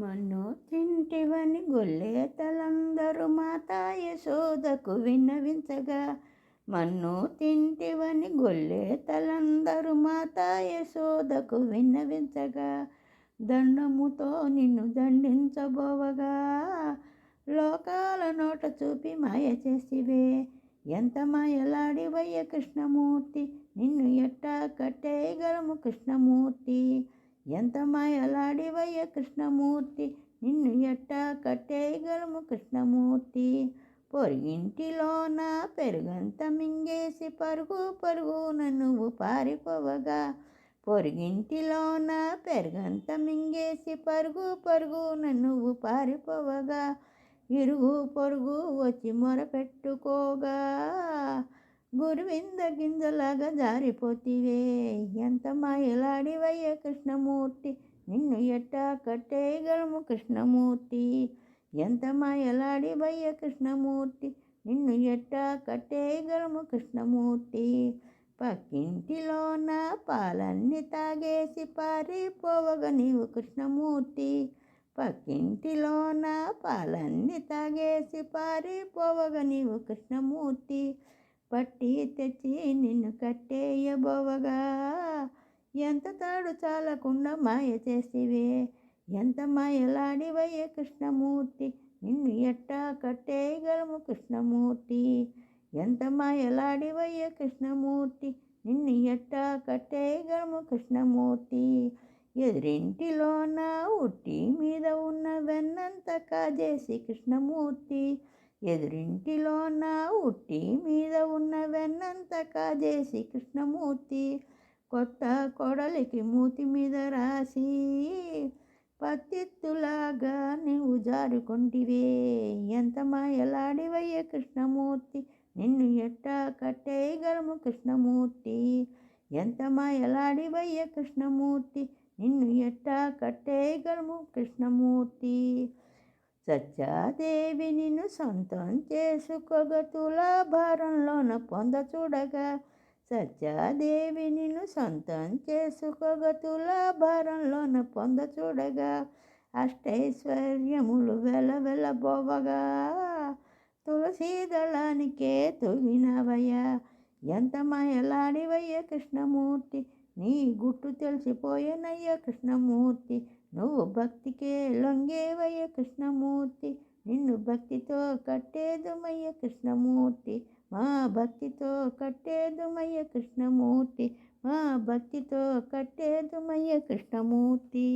మన్ను తింటివని గొల్లేతలందరూ మాతా యశోదకు విన్నవించగా మన్ను తింటివని గొల్లేతలందరూ మాతా యశోదకు విన్నవించగా దండముతో నిన్ను దండించబోవగా లోకాల నోట చూపి మాయ చేసివే. ఎంత మాయలాడివయ్య కృష్ణమూర్తి నిన్ను ఎట్టా కట్టేయగలము కృష్ణమూర్తి? ఎంత మాయలాడివయ్య కృష్ణమూర్తి? నిన్ను ఎట్టా కట్టేయగలము కృష్ణమూర్తి? పొరిగింటిలోన పెరుగంత మింగేసి పరుగు పరుగున నువ్వు పారిపోవగా. పొరిగింటిలోన పెరుగంత మింగేసి పరుగు పరుగున నువ్వు పారిపోవగా. ఇరుగు పొరుగు వచ్చి మొరపెట్టుకోగా. గురువింద గింజలాగా జారిపోతివే. ఎంత మాయలాడివయ్య కృష్ణమూర్తి? నిన్ను ఎట్టా కట్టేయగలము కృష్ణమూర్తి? ఎంత మాయలాడివయ్య కృష్ణమూర్తి? నిన్ను ఎట్టా కట్టేయగలము కృష్ణమూర్తి? పక్కింటిలోన పాలన్నీ తాగేసి పారిపోవగ నీవు కృష్ణమూర్తి. పక్కింటిలోన పాలన్నీ తాగేసి పారిపోవగ నీవు కృష్ణమూర్తి. పట్టి తెచ్చి నిన్ను కట్టేయబోవగా. ఎంత తాడు చాలకుండా మాయ చేసివే. ఎంత మాయలాడివయ్యే కృష్ణమూర్తి. నిన్ను ఎట్టా కట్టేయగలము కృష్ణమూర్తి. ఎంత మాయలాడివయ్యే కృష్ణమూర్తి. నిన్ను ఎట్టా కట్టేయగలము కృష్ణమూర్తి. ఎదురింటిలోన ఉట్టి మీద ఉన్న వెన్నంత కాజేసి కృష్ణమూర్తి. ఎదురింటిలోన ఉట్టి మీద ఉన్న వెన్నంత కాజేసి కృష్ణమూర్తి కొత్త కొడలికి మూతి మీద రాసి పత్తిత్తులాగా నీవు జారుకుంటివే ఎంత మాయలాడివయ్య కృష్ణమూర్తి నిన్ను ఎట్టా కట్టేయగలము కృష్ణమూర్తి ఎంత మాయలాడివయ్య కృష్ణమూర్తి నిన్ను ఎట్టా కట్టేయగలము కృష్ణమూర్తి సత్యాదేవి నిన్ను సొంతం చేసుకోగ తులాభారంలోన పొంద చూడగా. సత్యాదేవి నిన్ను సొంతం చేసుకోగ తులాభారంలోన పొంద చూడగా. అష్టైశ్వర్యములు వెల తులసీదళానికే తులసీ దళానికే తొగినవయ్యా. ఎంత మాయలాడివయ్య కృష్ణమూర్తి. నీ గుట్టు తెలిసిపోయేనయ్య కృష్ణమూర్తి. నువ్వు భక్తికే లొంగేవయ్య కృష్ణమూర్తి నిన్ను భక్తితో కట్టేదుమయ్య కృష్ణమూర్తి. మా భక్తితో కట్టేదుమయ్య కృష్ణమూర్తి మా భక్తితో కట్టేదుమయ్య కృష్ణమూర్తి.